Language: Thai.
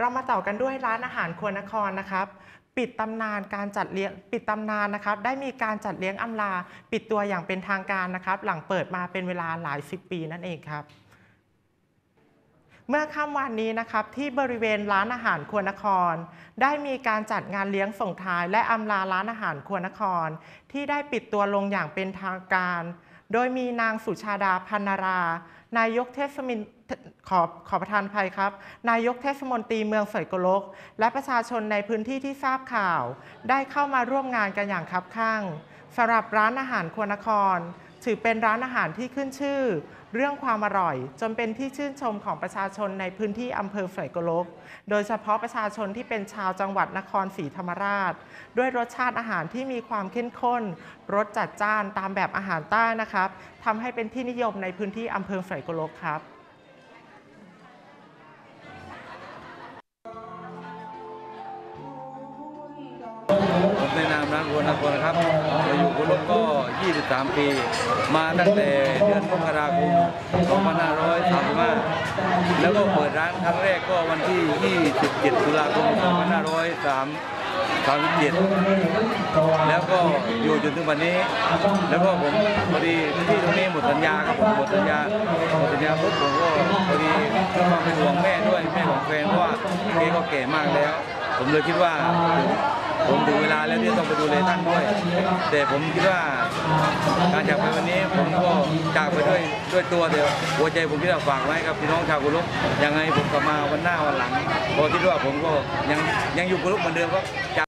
เรามาต่อกันด้วยร้านอาหารครัวนครนะครับปิดตำนานการจัดเลี้ยงปิดตำนานนะครับ ได้มีการจัดเลี้ยงอำลา ปิดตัวอย่างเป็นทางการนะครับ หลังเปิดมาเป็นเวลาหลายสิบปีนั่นเองครับ เมื่อค่ำวันนี้นะครับที่บริเวณร้านอาหารครัวนคร ได้มีการจัดงานเลี้ยงส่งท้าย และอำลาร้านอาหารครัวนคร ที่ได้ปิดตัวลงอย่างเป็นทางการ โดยมีนางสุชาดาพันนารานายกเทศมินขอขอประทานภัยครับ นายกเทศมนตรีเมืองสวยโกลก และประชาชนในพื้นที่ที่ทราบข่าว ได้เข้ามาร่วมงานกันอย่างคับข้างสำหรับร้านอาหารครัวนคร ถือเป็นร้านอาหารที่ขึ้นชื่อ เรื่องความอร่อย จนเป็นที่ชื่นชมของประชาชนในพื้นที่อำเภอเสยกลก โดยเฉพาะประชาชนที่เป็นชาวจังหวัดนครศรีธรรมราช ด้วยรสชาติอาหารที่มีความเข้มข้นรสจัดจ้านตามแบบอาหารใต้นะครับทำให้เป็นที่นิยมในพื้นที่อำเภอเสยโกลกครับ ในามร้านครัวนครนะครับเราอยู่กุลกก็ 23 ปี มาตั้งแต่เดือนมกราคม2535 แล้วก็เปิดร้านครั้งแรกก็วันที่ 27 ตุลาคม 2537แล้วก็อยู่จนถึงวันนี้ แล้วก็ผมพอดีที่ตรงนี้หมดสัญญาครับผมหมดสัญญาหมดสัญญาปุ๊บผมก็พอดีด้วยควาเป็นห่วงแม่ด้วยแม่ของแฟนเพราะว่าแกก็แก่มากแล้ว ผมเลยคิดว่า ผมถึงเวลาแล้วที่ต้องไปดูแลท่านด้วย แต่ผมคิดว่าการจากไปวันนี้ผมก็จากไปด้วยด้วยตัวเดียวหัวใจผมที่เราฝากไว้ครับพี่น้องชาวกุลุกยังไงผมกลับมาวันหน้าวันหลังพอคิดว่าผมก็ยังยังอยู่กุลุกเหมือนเดิมครับ